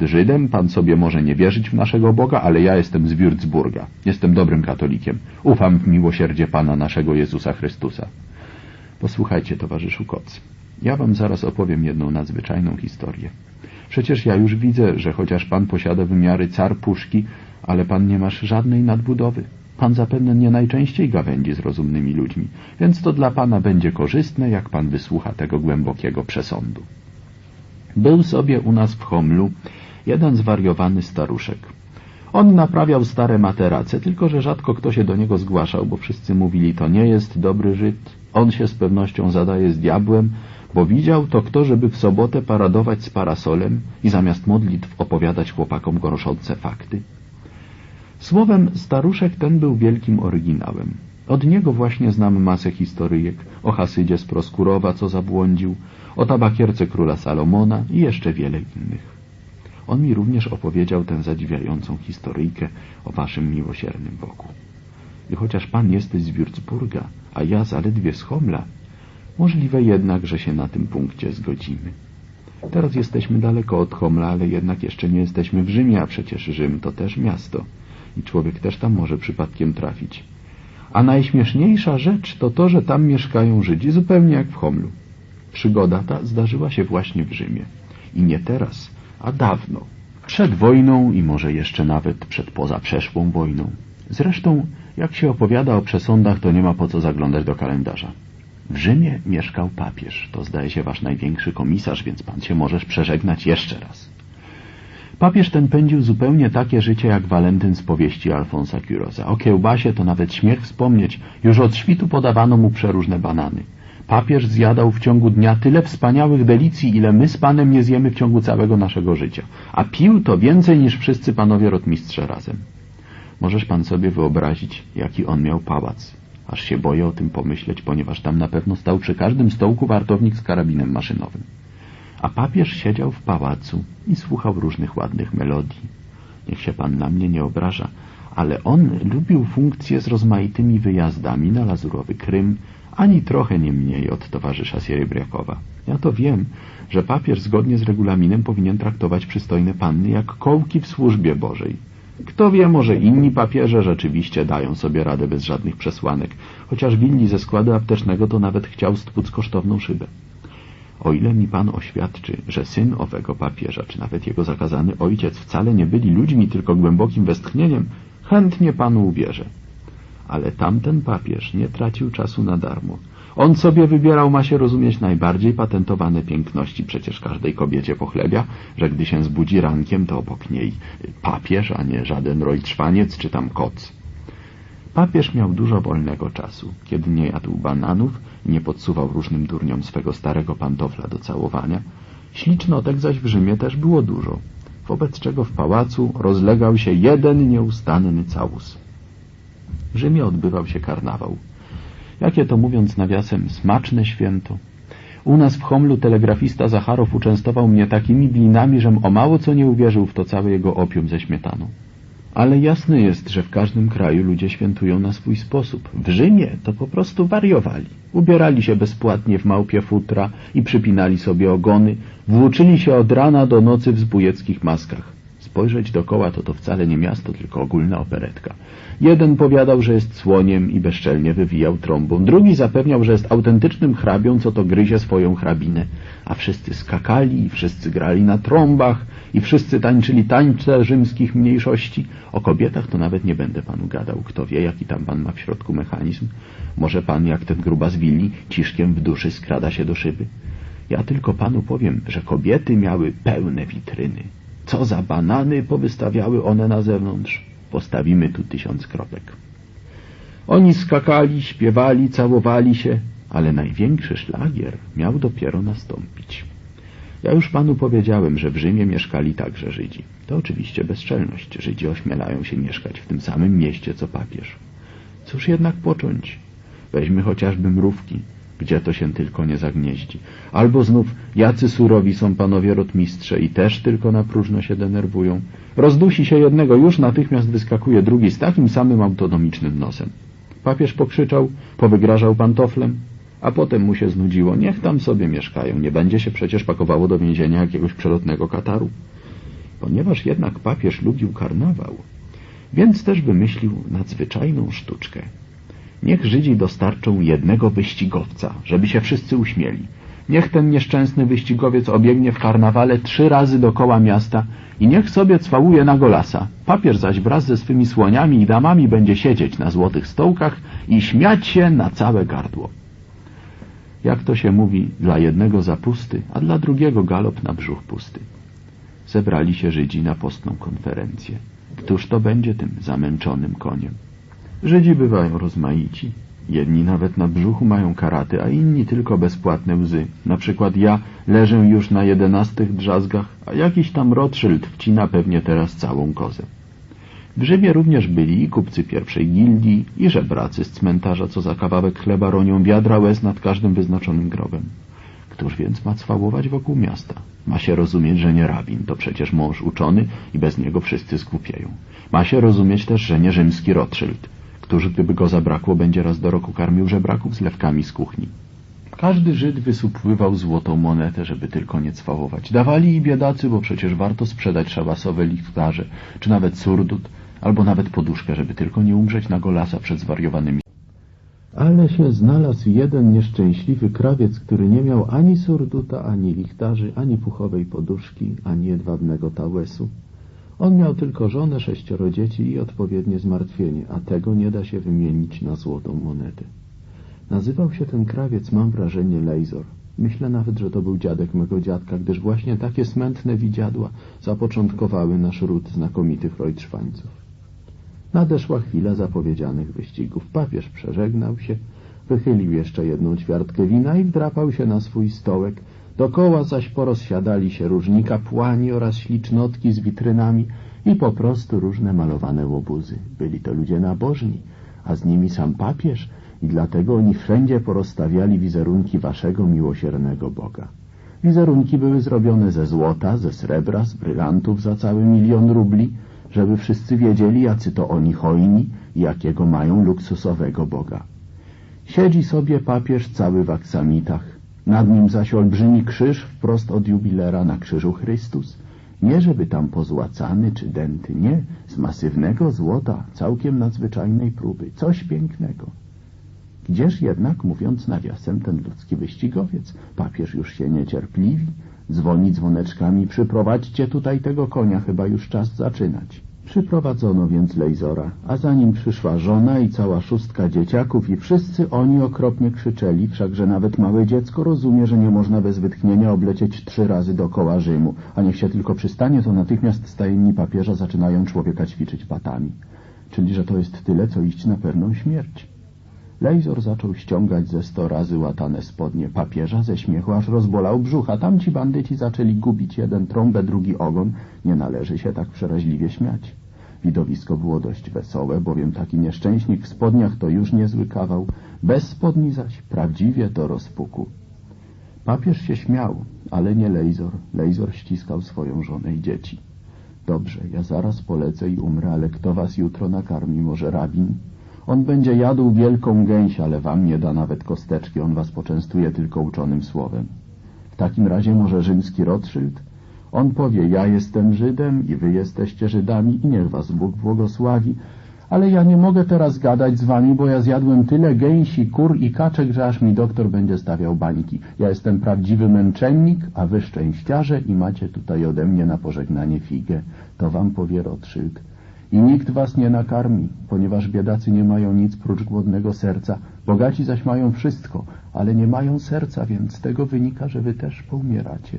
Żydem, pan sobie może nie wierzyć w naszego Boga, ale ja jestem z Würzburga. Jestem dobrym katolikiem. Ufam w miłosierdzie Pana naszego Jezusa Chrystusa. Posłuchajcie, towarzyszu Koc. Ja wam zaraz opowiem jedną nadzwyczajną historię. Przecież ja już widzę, że chociaż pan posiada wymiary car puszki, ale pan nie masz żadnej nadbudowy. Pan zapewne nie najczęściej gawędzi z rozumnymi ludźmi, więc to dla pana będzie korzystne, jak pan wysłucha tego głębokiego przesądu. Był sobie u nas w Homlu jeden zwariowany staruszek. On naprawiał stare materace, tylko że rzadko kto się do niego zgłaszał, bo wszyscy mówili, to nie jest dobry Żyd, on się z pewnością zadaje z diabłem, bo widział to kto, żeby w sobotę paradować z parasolem i zamiast modlitw opowiadać chłopakom gorszące fakty. Słowem, staruszek ten był wielkim oryginałem. Od niego właśnie znam masę historyjek o Hasydzie z Proskurowa, co zabłądził, o tabakierce króla Salomona i jeszcze wiele innych. On mi również opowiedział tę zadziwiającą historyjkę o waszym miłosiernym Bogu. I chociaż pan jesteś z Würzburga, a ja zaledwie z Homla, możliwe jednak, że się na tym punkcie zgodzimy. Teraz jesteśmy daleko od Homla, ale jednak jeszcze nie jesteśmy w Rzymie, a przecież Rzym to też miasto i człowiek też tam może przypadkiem trafić. A najśmieszniejsza rzecz to to, że tam mieszkają Żydzi, zupełnie jak w Homlu. Przygoda ta zdarzyła się właśnie w Rzymie. I nie teraz, a dawno. Przed wojną i może jeszcze nawet przed pozaprzeszłą wojną. Zresztą, jak się opowiada o przesądach, to nie ma po co zaglądać do kalendarza. W Rzymie mieszkał papież. To zdaje się wasz największy komisarz, więc pan się możesz przeżegnać jeszcze raz. Papież ten pędził zupełnie takie życie jak Walentyn z powieści Alfonsa Curoza. O kiełbasie to nawet śmiech wspomnieć. Już od świtu podawano mu przeróżne banany. Papież zjadał w ciągu dnia tyle wspaniałych delicji, ile my z panem nie zjemy w ciągu całego naszego życia. A pił to więcej niż wszyscy panowie rotmistrze razem. Możesz pan sobie wyobrazić, jaki on miał pałac. Aż się boję o tym pomyśleć, ponieważ tam na pewno stał przy każdym stołku wartownik z karabinem maszynowym. A papież siedział w pałacu i słuchał różnych ładnych melodii. Niech się pan na mnie nie obraża, ale on lubił funkcje z rozmaitymi wyjazdami na Lazurowy Krym, ani trochę nie mniej od towarzysza Sierybriakowa. Ja to wiem, że papież zgodnie z regulaminem powinien traktować przystojne panny jak kołki w służbie Bożej. Kto wie, może inni papieże rzeczywiście dają sobie radę bez żadnych przesłanek, chociaż Willi ze składu aptecznego to nawet chciał stłuc kosztowną szybę. O ile mi pan oświadczy, że syn owego papieża, czy nawet jego zakazany ojciec wcale nie byli ludźmi, tylko głębokim westchnieniem, chętnie panu uwierzę. Ale tamten papież nie tracił czasu na darmo. On sobie wybierał, ma się rozumieć, najbardziej patentowane piękności. Przecież każdej kobiecie pochlebia, że gdy się zbudzi rankiem, to obok niej papież, a nie żaden rojtrzwaniec czy tam koc. Papież miał dużo wolnego czasu. Kiedy nie jadł bananów nie podsuwał różnym durniom swego starego pantofla do całowania, ślicznotek zaś w Rzymie też było dużo, wobec czego w pałacu rozlegał się jeden nieustanny całus. W Rzymie odbywał się karnawał. Jakie to mówiąc nawiasem smaczne święto. U nas w Homlu telegrafista Zacharow uczęstował mnie takimi blinami, żem o mało co nie uwierzył w to całe jego opium ze śmietaną. Ale jasne jest, że w każdym kraju ludzie świętują na swój sposób. W Rzymie to po prostu wariowali. Ubierali się bezpłatnie w małpie futra i przypinali sobie ogony, włóczyli się od rana do nocy w zbójeckich maskach. Spojrzeć dokoła to to wcale nie miasto, tylko ogólna operetka. Jeden powiadał, że jest słoniem i bezczelnie wywijał trąbą. Drugi zapewniał, że jest autentycznym hrabią, co to gryzie swoją hrabinę. A wszyscy skakali i wszyscy grali na trąbach i wszyscy tańczyli tańce rzymskich mniejszości. O kobietach to nawet nie będę panu gadał. Kto wie, jaki tam pan ma w środku mechanizm. Może pan, jak ten gruba z willi, ciszkiem w duszy skrada się do szyby. Ja tylko panu powiem, że kobiety miały pełne witryny. Co za banany powystawiały one na zewnątrz. Postawimy tu tysiąc kropek. Oni skakali, śpiewali, całowali się, ale największy szlagier miał dopiero nastąpić. Ja już panu powiedziałem, że w Rzymie mieszkali także Żydzi. To oczywiście bezczelność. Żydzi ośmielają się mieszkać w tym samym mieście, co papież. Cóż jednak począć? Weźmy chociażby mrówki, gdzie to się tylko nie zagnieździ. Albo znów, jacy surowi są panowie rotmistrze i też tylko na próżno się denerwują. Rozdusi się jednego, już natychmiast wyskakuje drugi z takim samym autonomicznym nosem. Papież pokrzyczał, powygrażał pantoflem, a potem mu się znudziło. Niech tam sobie mieszkają, nie będzie się przecież pakowało do więzienia jakiegoś przelotnego Kataru. Ponieważ jednak papież lubił karnawał, więc też wymyślił nadzwyczajną sztuczkę. Niech Żydzi dostarczą jednego wyścigowca, żeby się wszyscy uśmieli. Niech ten nieszczęsny wyścigowiec obiegnie w karnawale trzy razy dokoła miasta i niech sobie cwałuje na golasa. Papież zaś wraz ze swymi słoniami i damami będzie siedzieć na złotych stołkach i śmiać się na całe gardło. Jak to się mówi, dla jednego zapusty, a dla drugiego galop na brzuch pusty. Zebrali się Żydzi na postną konferencję. Któż to będzie tym zamęczonym koniem? Żydzi bywają rozmaici. Jedni nawet na brzuchu mają karaty, a inni tylko bezpłatne łzy. Na przykład ja leżę już na jedenastych drzazgach, a jakiś tam Rothschild wcina pewnie teraz całą kozę. W Rzymie również byli i kupcy pierwszej gildii, i żebracy z cmentarza, co za kawałek chleba ronią wiadra łez nad każdym wyznaczonym grobem. Któż więc ma cwałować wokół miasta? Ma się rozumieć, że nie rabin, to przecież mąż uczony i bez niego wszyscy zgłupieją. Ma się rozumieć też, że nie rzymski Rothschild, któż gdyby go zabrakło, będzie raz do roku karmił żebraków z lewkami z kuchni. Każdy Żyd wysupływał złotą monetę, żeby tylko nie cwałować. Dawali i biedacy, bo przecież warto sprzedać szabasowe lichtarze, czy nawet surdut, albo nawet poduszkę, żeby tylko nie umrzeć na golasa przed zwariowanymi. Ale się znalazł jeden nieszczęśliwy krawiec, który nie miał ani surduta, ani lichtarzy, ani puchowej poduszki, ani jedwabnego tałesu. On miał tylko żonę, sześcioro dzieci i odpowiednie zmartwienie, a tego nie da się wymienić na złotą monetę. Nazywał się ten krawiec, mam wrażenie, Lejzor. Myślę nawet, że to był dziadek mego dziadka, gdyż właśnie takie smętne widziadła zapoczątkowały nasz ród znakomitych rojtrzwańców. Nadeszła chwila zapowiedzianych wyścigów. Papież przeżegnał się, wychylił jeszcze jedną ćwiartkę wina i wdrapał się na swój stołek. Dokoła zaś porozsiadali się różni kapłani oraz ślicznotki z witrynami i po prostu różne malowane łobuzy. Byli to ludzie nabożni, a z nimi sam papież i dlatego oni wszędzie porozstawiali wizerunki waszego miłosiernego Boga. Wizerunki były zrobione ze złota, ze srebra, z brylantów za cały milion rubli, żeby wszyscy wiedzieli, jacy to oni hojni i jakiego mają luksusowego Boga. Siedzi sobie papież cały w aksamitach, nad nim zaś olbrzymi krzyż wprost od jubilera na krzyżu Chrystus. Nie żeby tam pozłacany czy dęty, nie, z masywnego złota, całkiem nadzwyczajnej próby, coś pięknego. Gdzież jednak, mówiąc nawiasem, ten ludzki wyścigowiec? Papież już się niecierpliwi, dzwoni dzwoneczkami, przyprowadźcie tutaj tego konia, chyba już czas zaczynać. Przyprowadzono więc Lejzora, a za nim przyszła żona i cała szóstka dzieciaków i wszyscy oni okropnie krzyczeli, wszakże nawet małe dziecko rozumie, że nie można bez wytchnienia oblecieć trzy razy dookoła Rzymu, a niech się tylko przystanie, to natychmiast stajemni papieża zaczynają człowieka ćwiczyć patami. Czyli, że to jest tyle, co iść na pewną śmierć. Lejzor zaczął ściągać ze sto razy łatane spodnie papieża ze śmiechu, aż rozbolał brzuch, a tamci bandyci zaczęli gubić jeden trąbę, drugi ogon. Nie należy się tak przeraźliwie śmiać. Widowisko było dość wesołe, bowiem taki nieszczęśnik w spodniach to już niezły kawał, bez spodni zaś prawdziwie to rozpuku. Papież się śmiał, ale nie Lejzor. Lejzor ściskał swoją żonę i dzieci. Dobrze, ja zaraz polecę i umrę, ale kto was jutro nakarmi? Może rabin? On będzie jadł wielką gęś, ale wam nie da nawet kosteczki, on was poczęstuje tylko uczonym słowem. W takim razie może rzymski Rothschild? On powie, ja jestem Żydem i wy jesteście Żydami i niech was Bóg błogosławi, ale ja nie mogę teraz gadać z wami, bo ja zjadłem tyle gęsi, kur i kaczek, że aż mi doktor będzie stawiał bańki. Ja jestem prawdziwy męczennik, a wy szczęściarze i macie tutaj ode mnie na pożegnanie figę. To wam powie Rothschild. I nikt was nie nakarmi, ponieważ biedacy nie mają nic prócz głodnego serca, bogaci zaś mają wszystko, ale nie mają serca, więc z tego wynika, że wy też poumieracie.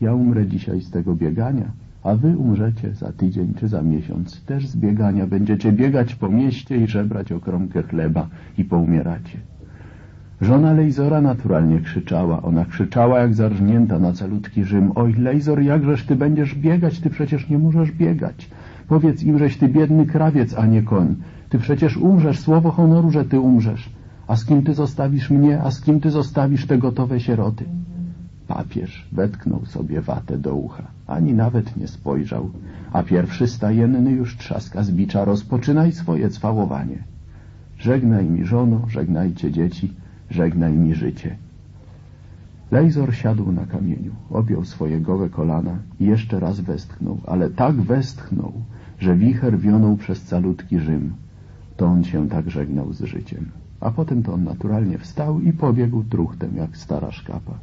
Ja umrę dzisiaj z tego biegania, a wy umrzecie za tydzień czy za miesiąc. Też z biegania będziecie biegać po mieście i żebrać o chleba i poumieracie. Żona Lejzora naturalnie krzyczała. Ona krzyczała jak zarżnięta na calutki Rzym. Oj, Lejzor, jakżeż ty będziesz biegać? Ty przecież nie możesz biegać. Powiedz im, żeś ty biedny krawiec, a nie koń. Ty przecież umrzesz, słowo honoru, że ty umrzesz. A z kim ty zostawisz mnie, a z kim ty zostawisz te gotowe sieroty? Papież wetknął sobie watę do ucha, ani nawet nie spojrzał, a pierwszy stajenny już trzaska z bicza, rozpoczynaj swoje cwałowanie. Żegnaj mi żono, żegnajcie dzieci, żegnaj mi życie. Lejzor siadł na kamieniu, objął swoje gołe kolana i jeszcze raz westchnął, ale tak westchnął, że wicher wionął przez calutki Rzym. To on się tak żegnał z życiem. A potem to on naturalnie wstał i pobiegł truchtem jak stara szkapa.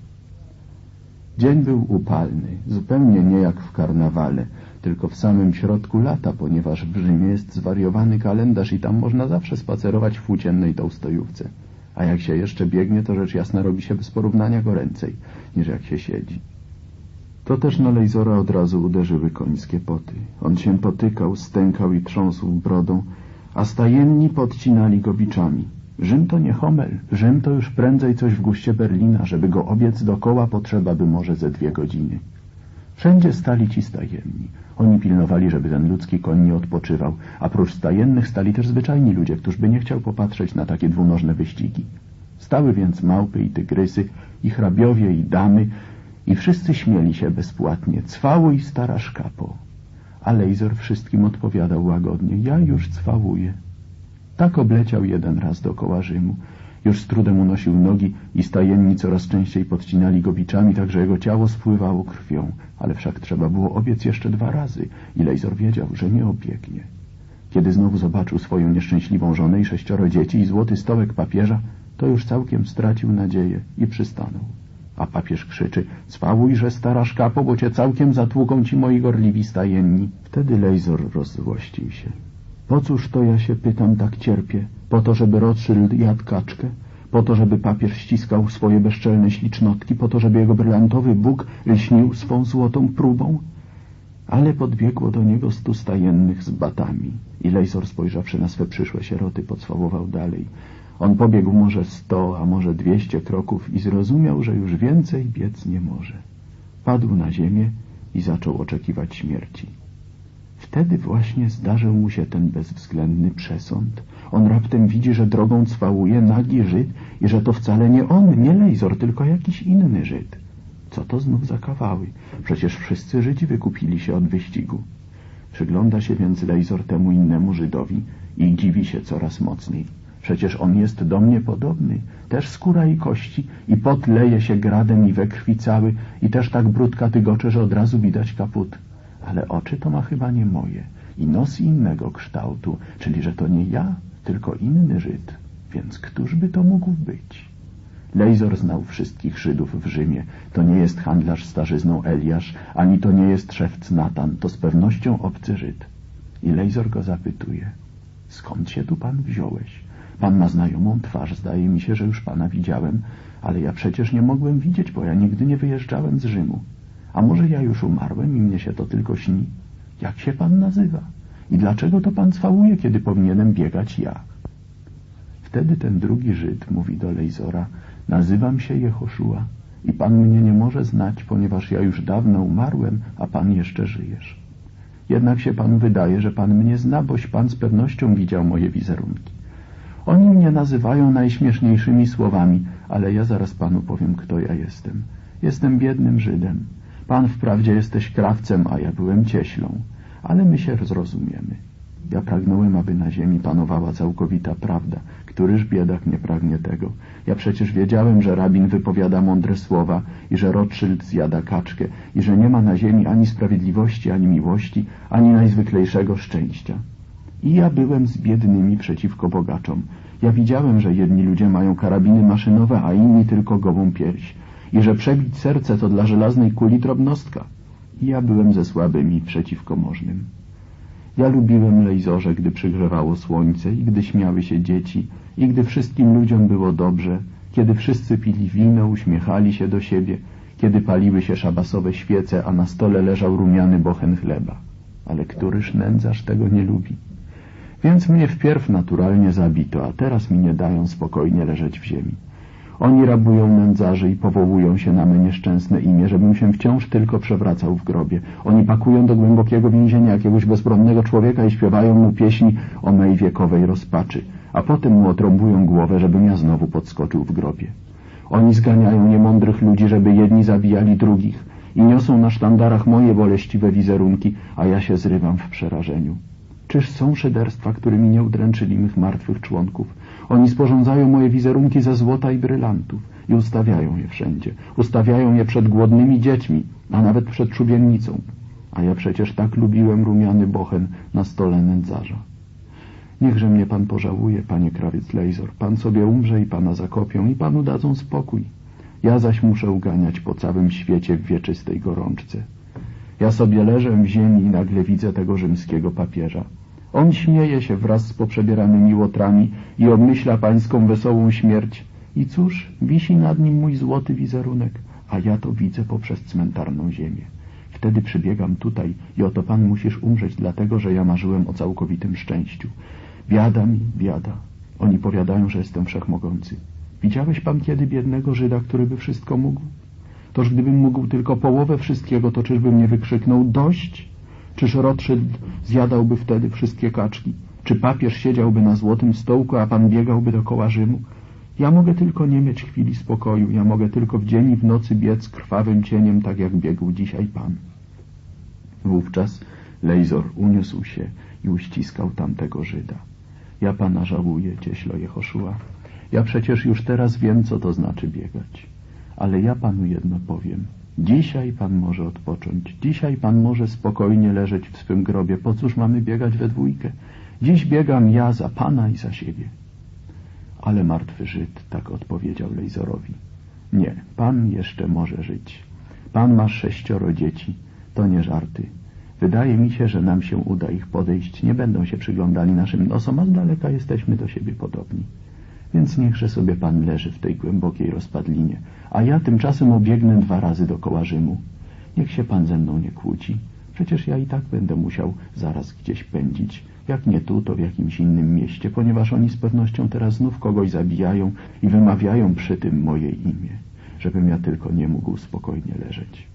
Dzień był upalny, zupełnie nie jak w karnawale, tylko w samym środku lata, ponieważ w Rzymie jest zwariowany kalendarz i tam można zawsze spacerować w płóciennej tołstojówce. A jak się jeszcze biegnie, to rzecz jasna robi się bez porównania goręcej, niż jak się siedzi. To też na Lejzora od razu uderzyły końskie poty. On się potykał, stękał i trząsł brodą, a stajenni podcinali go biczami. Rzym to nie Homel, Rzym to już prędzej coś w guście Berlina, żeby go obiec dokoła potrzeba by może ze dwie godziny. Wszędzie stali ci stajenni. Oni pilnowali, żeby ten ludzki koń nie odpoczywał, a prócz stajennych stali też zwyczajni ludzie, którzy by nie chciał popatrzeć na takie dwunożne wyścigi. Stały więc małpy i tygrysy, i hrabiowie, i damy, i wszyscy śmieli się bezpłatnie, cwałuj stara szkapo. A Lejzor wszystkim odpowiadał łagodnie, ja już cwałuję. Tak obleciał jeden raz dookoła Rzymu. Już z trudem unosił nogi i stajenni coraz częściej podcinali go biczami, tak że jego ciało spływało krwią. Ale wszak trzeba było obiec jeszcze dwa razy i Lejzor wiedział, że nie obiegnie. Kiedy znowu zobaczył swoją nieszczęśliwą żonę i sześcioro dzieci i złoty stołek papieża, to już całkiem stracił nadzieję i przystanął. A papież krzyczy, że stara szkapo, bo cię całkiem zatłuką ci moi gorliwi stajenni. Wtedy Lejzor rozzłościł się. Po cóż to ja się pytam tak cierpię? Po to, żeby Rothschild jadł kaczkę? Po to, żeby papież ściskał swoje bezczelne ślicznotki? Po to, żeby jego brylantowy Bóg lśnił swą złotą próbą? Ale podbiegło do niego stu stajennych z batami i Lejzor spojrzawszy na swe przyszłe sieroty pocwałował dalej. On pobiegł może sto, a może dwieście kroków i zrozumiał, że już więcej biec nie może. Padł na ziemię i zaczął oczekiwać śmierci. Wtedy właśnie zdarzył mu się ten bezwzględny przesąd. On raptem widzi, że drogą cwałuje nagi Żyd i że to wcale nie on, nie Lejzor, tylko jakiś inny Żyd. Co to znów za kawały? Przecież wszyscy Żydzi wykupili się od wyścigu. Przygląda się więc Lejzor temu innemu Żydowi i dziwi się coraz mocniej. Przecież on jest do mnie podobny, też skóra i kości, i pot leje się gradem i we krwi cały, i też tak brudka tygocze, że od razu widać kaput ale oczy to ma chyba nie moje i nos innego kształtu, czyli że to nie ja, tylko inny Żyd, więc któż by to mógł być? Lejzor znał wszystkich Żydów w Rzymie. To nie jest handlarz starzyzną Eliasz, ani to nie jest szewc Natan, to z pewnością obcy Żyd. I Lejzor go zapytuje, skąd się tu pan wziąłeś? Pan ma znajomą twarz, zdaje mi się, że już pana widziałem, ale ja przecież nie mogłem widzieć, bo ja nigdy nie wyjeżdżałem z Rzymu. A może ja już umarłem i mnie się to tylko śni? Jak się pan nazywa? I dlaczego to pan cwałuje, kiedy powinienem biegać ja? Wtedy ten drugi Żyd mówi do Lejzora, nazywam się Jehoszua i pan mnie nie może znać, ponieważ ja już dawno umarłem, a pan jeszcze żyjesz. Jednak się panu wydaje, że pan mnie zna, boś pan z pewnością widział moje wizerunki. Oni mnie nazywają najśmieszniejszymi słowami, ale ja zaraz panu powiem, kto ja jestem. Jestem biednym Żydem. Pan wprawdzie jesteś krawcem, a ja byłem cieślą, ale my się zrozumiemy. Ja pragnąłem, aby na ziemi panowała całkowita prawda. Któryż biedak nie pragnie tego? Ja przecież wiedziałem, że rabin wypowiada mądre słowa i że Rothschild zjada kaczkę i że nie ma na ziemi ani sprawiedliwości, ani miłości, ani najzwyklejszego szczęścia. I ja byłem z biednymi przeciwko bogaczom. Ja widziałem, że jedni ludzie mają karabiny maszynowe, a inni tylko gołą pierś i że przebić serce to dla żelaznej kuli drobnostka. I ja byłem ze słabymi przeciwko możnym. Ja lubiłem lejzorze, gdy przygrzewało słońce i gdy śmiały się dzieci i gdy wszystkim ludziom było dobrze, kiedy wszyscy pili wino, uśmiechali się do siebie, kiedy paliły się szabasowe świece, a na stole leżał rumiany bochen chleba. Ale któryż nędzarz tego nie lubi? Więc mnie wpierw naturalnie zabito, a teraz mi nie dają spokojnie leżeć w ziemi. Oni rabują nędzarzy i powołują się na me nieszczęsne imię, żebym się wciąż tylko przewracał w grobie. Oni pakują do głębokiego więzienia jakiegoś bezbronnego człowieka i śpiewają mu pieśni o mej wiekowej rozpaczy, a potem mu otrąbują głowę, żebym ja znowu podskoczył w grobie. Oni zganiają niemądrych ludzi, żeby jedni zabijali drugich i niosą na sztandarach moje boleściwe wizerunki, a ja się zrywam w przerażeniu. Czyż są szyderstwa, którymi nie udręczyli mych martwych członków? Oni sporządzają moje wizerunki ze złota i brylantów i ustawiają je wszędzie. Ustawiają je przed głodnymi dziećmi, a nawet przed szubienicą. A ja przecież tak lubiłem rumiany bochen na stole nędzarza. Niechże mnie pan pożałuje, panie krawiec Lejzor. Pan sobie umrze i pana zakopią i panu dadzą spokój. Ja zaś muszę uganiać po całym świecie w wieczystej gorączce. Ja sobie leżę w ziemi i nagle widzę tego rzymskiego papieża. On śmieje się wraz z poprzebieranymi łotrami i obmyśla pańską wesołą śmierć. I cóż, wisi nad nim mój złoty wizerunek, a ja to widzę poprzez cmentarną ziemię. Wtedy przybiegam tutaj i oto pan musisz umrzeć, dlatego że ja marzyłem o całkowitym szczęściu. Biada mi, biada. Oni powiadają, że jestem wszechmogący. Widziałeś pan kiedy biednego Żyda, który by wszystko mógł? Toż gdybym mógł tylko połowę wszystkiego, to czyżbym nie wykrzyknął dość? Czyż Rothschild zjadałby wtedy wszystkie kaczki? Czy papież siedziałby na złotym stołku, a pan biegałby dookoła Rzymu? Ja mogę tylko nie mieć chwili spokoju, ja mogę tylko w dzień i w nocy biec krwawym cieniem, tak jak biegł dzisiaj pan. Wówczas Lejzor uniósł się i uściskał tamtego Żyda. Ja pana żałuję, cieślo Jehoszua. Ja przecież już teraz wiem, co to znaczy biegać. Ale ja panu jedno powiem. Dzisiaj pan może odpocząć. Dzisiaj pan może spokojnie leżeć w swym grobie. Po cóż mamy biegać we dwójkę? Dziś biegam ja za pana i za siebie. Ale martwy Żyd tak odpowiedział Lejzorowi. Nie, pan jeszcze może żyć. Pan ma sześcioro dzieci. To nie żarty. Wydaje mi się, że nam się uda ich podejść. Nie będą się przyglądali naszym nosom, a z daleka jesteśmy do siebie podobni. Więc niechże sobie pan leży w tej głębokiej rozpadlinie, a ja tymczasem obiegnę dwa razy dookoła Rzymu. Niech się pan ze mną nie kłóci. Przecież ja i tak będę musiał zaraz gdzieś pędzić. Jak nie tu, to w jakimś innym mieście, ponieważ oni z pewnością teraz znów kogoś zabijają i wymawiają przy tym moje imię, żebym ja tylko nie mógł spokojnie leżeć.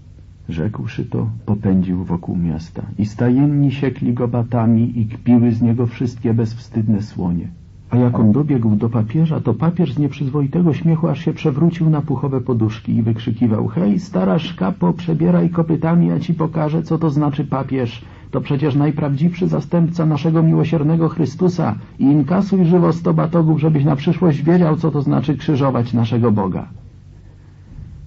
Rzekłszy to, popędził wokół miasta i stajenni siekli go batami i kpiły z niego wszystkie bezwstydne słonie. A jak on dobiegł do papieża, to papież z nieprzyzwoitego śmiechu aż się przewrócił na puchowe poduszki i wykrzykiwał Hej, stara szkapo, przebieraj kopytami, ja ci pokażę, co to znaczy papież. To przecież najprawdziwszy zastępca naszego miłosiernego Chrystusa i inkasuj żywo sto batogów, żebyś na przyszłość wiedział, co to znaczy krzyżować naszego Boga.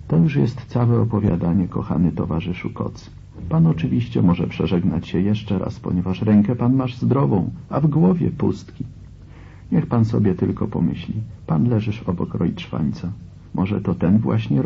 To już jest całe opowiadanie, kochany towarzyszu Koc. Pan oczywiście może przeżegnać się jeszcze raz, ponieważ rękę pan masz zdrową, a w głowie pustki. Niech pan sobie tylko pomyśli. Pan leżysz obok rojtrzwańca. Może to ten właśnie roj